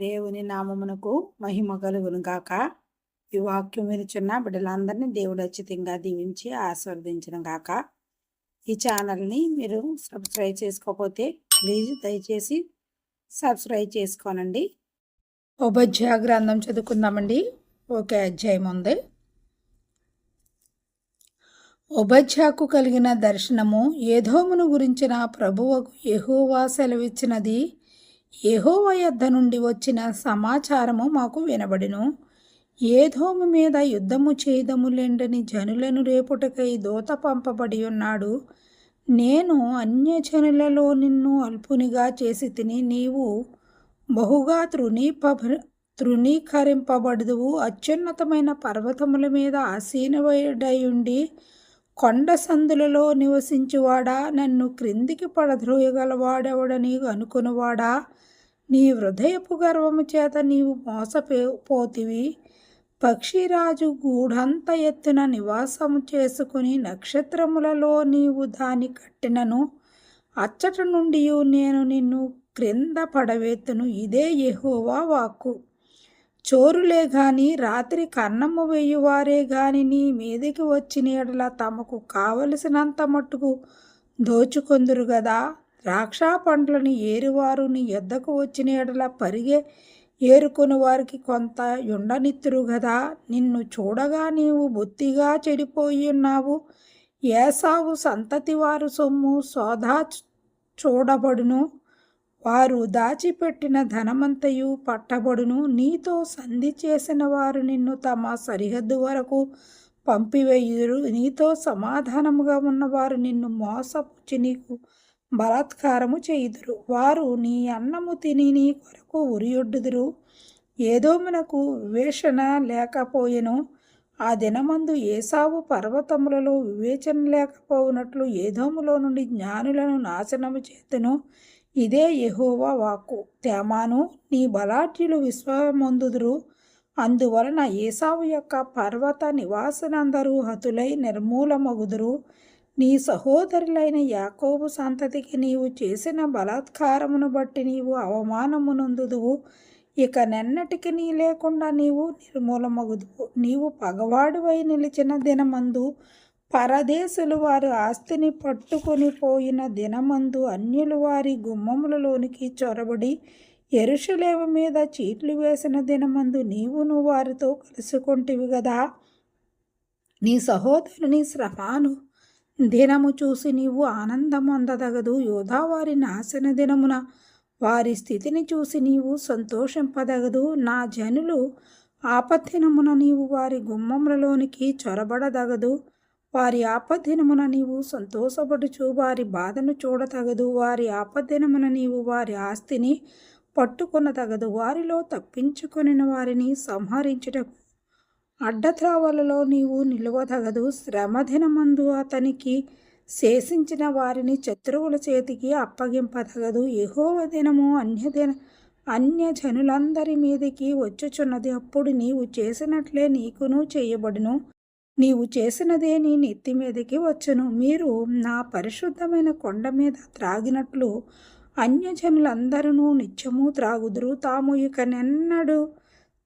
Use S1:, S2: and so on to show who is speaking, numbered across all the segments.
S1: దేవుని నామమునకు మహిమ కలుగును గాక. ఈ వాక్యం వినుచున్న బిడ్డలందరినీ దేవుడు అచ్చితంగా దీవించి ఆస్వాదించిన గాక. ఈ ఛానల్ని మీరు సబ్స్క్రైబ్ చేసుకోకపోతే ప్లీజ్ దయచేసి సబ్స్క్రైబ్ చేసుకోనండి. ఉపధ్యాయ గ్రంథం చదువుకుందామండి. ఓకే అధ్యాయం ఉంది. ఉపధ్యాకు కలిగిన దర్శనము ఏధోమును గురించిన ప్రభువకు ఎహోవా సెలవిచ్చినది. యెహోవ యొద్ద నుండి వచ్చిన సమాచారము మాకు వినబడిను. ఏధోము మీద యుద్ధము చేయదములెండని జనులను రేపుటకై దూత పంపబడి ఉన్నాడు. నేను అన్యజనులలో నిన్ను అల్పునిగా చేసి తిని నీవు బహుగా తృణీప తృణీకరింపబడుదువు. అత్యున్నతమైన పర్వతముల మీద ఆసీనవయుడయుండి కొండ సందులలో నివసించువాడా? నన్ను క్రిందికి పడద్రోయగలవాడెవడని అనుకునివాడా? నీ హృదయపు గర్వము చేత నీవు మోసపోతివి పక్షిరాజు గూఢంత ఎత్తున నివాసము చేసుకుని నక్షత్రములలో నీవు దాని కట్టినను అచ్చట నుండి నేను నిన్ను క్రింద పడవేతును ఇదే యెహోవా వాక్కు. చోరులే గాని రాత్రి కన్నము వేయువారే గాని నీ మీదికి వచ్చిన ఎడల తమకు కావలసినంత మట్టుకు దోచుకొందురు గదా. ద్రాక్ష పండ్లను ఏరువారు నీ ఎద్దకు వచ్చిన ఎడల పరిగే ఏరుకుని వారికి కొంత ఉండనిత్తురు గదా. నిన్ను చూడగా నీవు బొత్తిగా చెడిపోయి ఉన్నావు. ఏసావు సంతతి వారు సొమ్ము సోదా చూడబడును. వారు దాచిపెట్టిన ధనమంతయు పట్టబడును. నీతో సంధి చేసిన వారు నిన్ను తమ సరిహద్దు వరకు పంపివేయురు నీతో సమాధానముగా ఉన్నవారు నిన్ను మోసపుచ్చి నీకు బలాత్కారము చేయుదురు. వారు నీ అన్నము తిని నీ కొరకు ఉరియొడ్డుదురు. ఏదో మనకు వివేచన లేకపోయెను. ఆ దినమందు ఏసావు పర్వతములలో వివేచన లేకపోవునట్లు ఏదోములో నుండి జ్ఞానులను నాశనము చేతును. ఇదే యహోవా వాక్కు. తేమాను నీ బలాఢ్యులు విశ్వమందుదురు. అందువలన ఏసావు యొక్క పర్వత నివాసులందరూ హతులై నిర్మూలమగుదురు. నీ సహోదరులైన యాకోబు సంతతికి నీవు చేసిన బలాత్కారమును బట్టి నీవు అవమానమునందుదువు. ఇక నెన్నటికి నీ లేకుండా నీవు నిర్మూలమగుదువు. నీవు పగవాడువై నిలిచిన దినమందు పరదేశులు వారు ఆస్తిని పట్టుకొని పోయిన దినమందు అన్యులు వారి గుమ్మములలోనికి చొరబడి ఎరుషులేవ మీద చీట్లు వేసిన దినమందు నీవును వారితో కలుసుకుంటివి కదా నీ సహోదరుని శ్రమాను దినము చూసి నీవు ఆనందమొందదగదు. యోధావారి నాశన దినమున వారి స్థితిని చూసి నీవు సంతోషింపదగదు. నా జనులు ఆపత్తినమున నీవు వారి గుమ్మములలోనికి చొరబడదగదు. వారి ఆపద్దినమున నీవు సంతోషపడుచు వారి బాధను చూడతగదు. వారి ఆపద్దినమున నీవు వారి ఆస్తిని పట్టుకున్న తగదు వారిలో తప్పించుకుని వారిని సంహరించుటకు అడ్డత్రావలలో నీవు నిలువదగదు శ్రమదినమందు అతనికి శేషించిన వారిని శత్రువుల చేతికి అప్పగింపదగదు ఎహోవ దినము అన్యదిన అన్య జనులందరి మీదికి వచ్చుచున్నది. అప్పుడు నీవు చేసినట్లే నీకును చేయబడును. నీవు చేసినదే నీ నెత్తి మీదకి వచ్చును. మీరు నా పరిశుద్ధమైన కొండ మీద త్రాగినట్లు అన్యజనులందరూ నిత్యము త్రాగుదురు. తాము ఇక నెన్నడు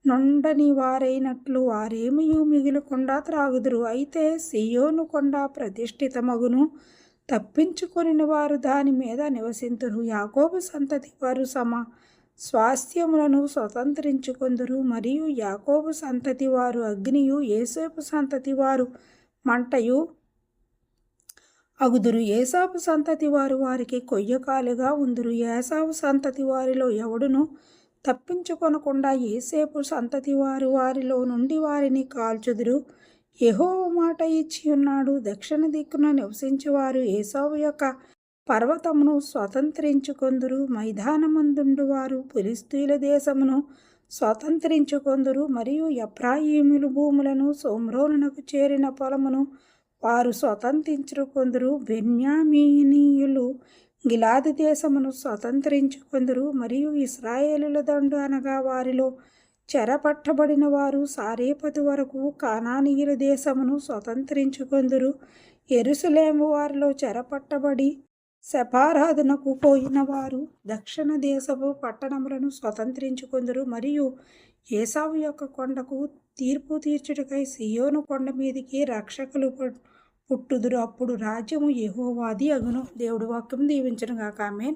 S1: నుండని వారైనట్లు వారేమియూ మిగిలకుండా త్రాగుదురు. అయితే సియోను కొండ ప్రతిష్ఠితమగును. తప్పించుకొని వారు దాని మీద నివసింతురు. యాకోబు సంతతి వారు సమ స్వాస్థ్యములను స్వతంత్రించుకొందురు. మరియు యాకోబు సంతతి వారు అగ్నియు ఏసేపు సంతతి వారు మంటయు అగుదురు. ఏసాపు సంతతి వారు వారికి కొయ్యకాలుగా ఉందురు. ఏసాపు సంతతి వారిలో ఎవడును తప్పించుకొనకుండా ఏసేపు సంతతి వారు వారిలో నుండి వారిని కాల్చుదురు. యహో మాట ఇచ్చి ఉన్నాడు దక్షిణ దిక్కున నివసించేవారు ఏసావు యొక్క పర్వతమును స్వతంత్రించుకొందురు మైదానమందుండు వారు ఫిలిస్తీన్ల దేశమును స్వతంత్రించుకొందురు మరియు ఎప్రాయిములు భూములను సోమ్రోలునకు చేరిన పొలమును వారు స్వతంత్రించుకొందురు బెన్యామీనీయులు గిలాది దేశమును స్వతంత్రించుకొందురు మరియు ఇస్రాయేలుల దండు అనగా వారిలో చెరపట్టబడిన వారు సారేపతి వరకు కానానీయుల దేశమును స్వతంత్రించుకొందురు ఎరుసలేము వారిలో చెరపట్టబడి శపారాధనకు పోయిన వారు దక్షిణ దేశపు పట్టణములను స్వతంత్రించుకొందురు. మరియు ఏసావు యొక్క కొండకు తీర్పు తీర్చుటకై సియోను కొండ మీదికి రక్షకులు పు- పుట్టుదురు. అప్పుడు రాజ్యము యహోవాది అగును. దేవుడు వాక్యం దీవించను గాక ఆమెన్.